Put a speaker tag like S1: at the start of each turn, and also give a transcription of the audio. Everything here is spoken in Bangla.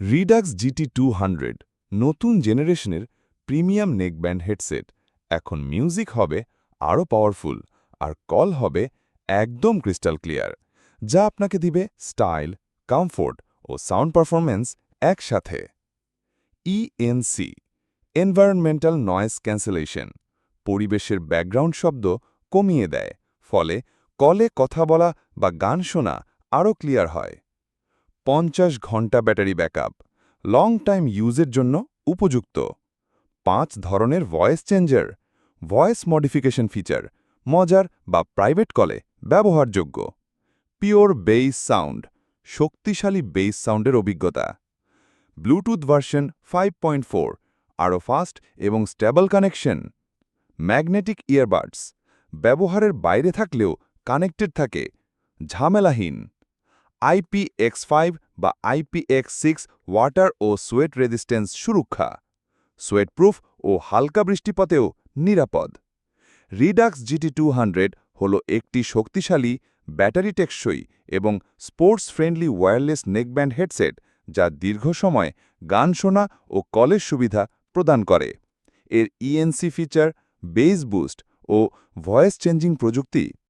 S1: রিডাক্স জিটি টু নতুন জেনারেশনের প্রিমিয়াম নেকব্যান্ড হেডসেট। এখন মিউজিক হবে আরও পাওয়ারফুল আর কল হবে একদম ক্রিস্টাল ক্লিয়ার, যা আপনাকে দিবে স্টাইল, কমফোর্ট ও সাউন্ড পারফরম্যান্স একসাথে। ইএনসি এনভায়রনমেন্টাল নয়েজ ক্যান্সেলেশন, পরিবেশের ব্যাকগ্রাউন্ড শব্দ কমিয়ে দেয়, ফলে কলে কথা বলা বা গান শোনা আরও ক্লিয়ার হয়। পঞ্চাশ ঘণ্টা ব্যাটারি ব্যাকআপ। লং টাইম ইউজের জন্য উপযুক্ত। পাঁচ ধরনের voice changer, voice modification feature, মজার বা প্রাইভেট কলে ব্যবহারযোগ্য। পিওর বেইস সাউন্ড, শক্তিশালী বেইস সাউন্ডের অভিজ্ঞতা। Bluetooth version five point four, আরও ফাস্ট এবং স্টেবল কানেকশন। ম্যাগনেটিক ইয়ারবাডস, ব্যবহারের বাইরে থাকলেও কানেক্টেড থাকে। ঝামেলাহীন। আইপিএক্স ফাইভ বা আইপিএক্স সিক্স ওয়াটার ও সোয়েট রেজিস্ট্যান্স সুরক্ষা। সোয়েটপ্রুফ ও হালকা বৃষ্টিপাতেও নিরাপদ। রিডাক্স জিটি টু হান্ড্রেড হল একটি শক্তিশালী ব্যাটারি টেকসই এবং sports friendly wireless neckband headset যা দীর্ঘ সময় গান শোনা ও কলের সুবিধা প্রদান করে। এর ইএনসি ফিচার বেস বুস্ট ও ভয়েস চেঞ্জিং প্রযুক্তি।